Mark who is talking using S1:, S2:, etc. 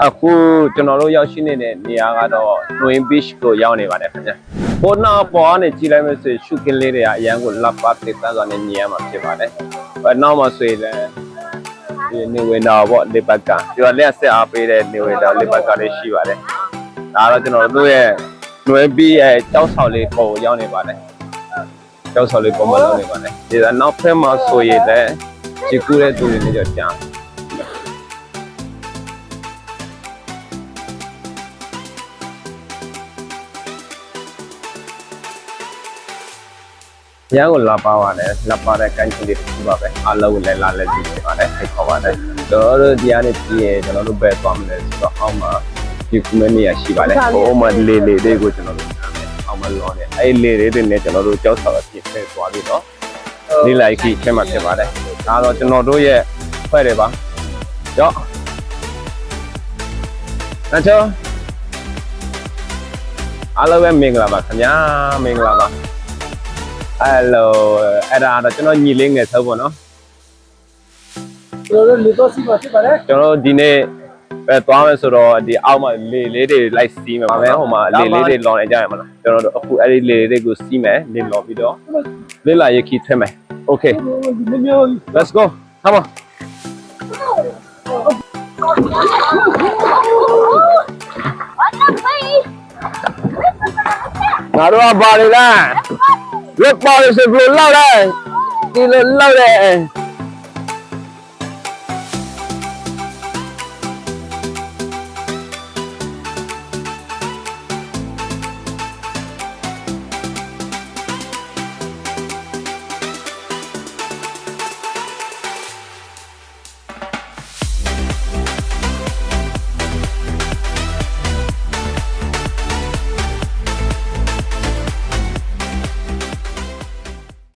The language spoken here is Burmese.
S1: အခုကျွန်တော်တို့ရောက်ရှိနေတဲ့နေရာကတော့ Twin Beach ကိုရောက်နေပါတယ်ခင်ဗျာ။ပေါ်နာပေါ်ကနေကြည့်လိုက်မယ်ဆိုရင်ရှုခင်းလေးတွေကအရန်ကိုလက်ပါတစ်သားစွာနဲ့မြင်ရမှာဖြစ်ပါတယ်။အဲနောက်မှဆိုရင်လည်းဒီနေဝင်တာပေါ့လေပတ်ကဒီကလက်ဆက်အားပေးတဲ့နေဝင်တာလေပတ်ကလေးရှိပါတယ်။ဒါတော့ကျွန်တော်တို့ရဲ့ Twin Beach ရဲ့ကြောက်ဆောင်လေးပုံကိုရောက်နေပါတယ်။ကြောက်ဆောင်လေးပုံမလုံးနေပါတယ်။ဒီကနောက်ဖက်မှာဆိုရင်လည်းဒီကူတဲ့သူတွေနဲ့ကြောက်ကြ။ ရန်ကိုလာပါပါတယ်လာပါတဲ့ကန်ချီလေးတစ်ခုပါပဲအားလုံးလည်းလာလည်းကြည့်နေပါတယ်ဖိတ်ခေါ်ပါတယ်ကျွန်တော်တို့ဒီကနေပြီးရင်ကျွန်တော်တို့ဘယ်သွားမလဲဆိုတော့အောက်မှာဒီကုမနေရရှိပါတယ်ဟိုမှာလေလေလေးကိုကျွန်တော်တို့နားမယ်အောက်မှာလောနေအဲ့လေလေးတွေနဲ့ကျွန်တော်တို့ကြောက်ဆောင်အဖြစ်ဖဲသွားပြီးတော့လေးလိုက်ကြီးချက်မှဖြစ်ပါတယ်ဒါတော့ကျွန်တော်တို့ရဲ့ဖွဲ့တယ်ပါကြောက်နချောအားလုံးပဲမင်္ဂလာပါခင်ဗျာမင်္ဂလာပါ အဲ့လိုအဲ့ဒါတော့ကျွန်တော်ညီလေးငယ်သုံးပေါ့နော်
S2: ကျွန်တော်တို့လေတော့စီပါဖြစ်ပါတယ်
S1: ကျွန်တော်ဒီနေ့ပဲသွားမယ်ဆိုတော့ဒီအောက်မှာလေလေးတွေလိုက်စီးမယ်ပါမယ်ဟိုမှာလေလေးတွေလောင်နေကြရမလားကျွန်တော်တို့အခုအဲ့ဒီလေလေးတွေကိုစီးမယ်လေလော်ပြီးတော့လေလာရခီထွဲမယ် okay
S2: ဒီမျိုးမျိုး
S1: let's go come on ငါတို့ကပါလေလား ရက်ပါလေဆိုဘယ်လိုလောက်လဲဒီလိုလောက်တယ်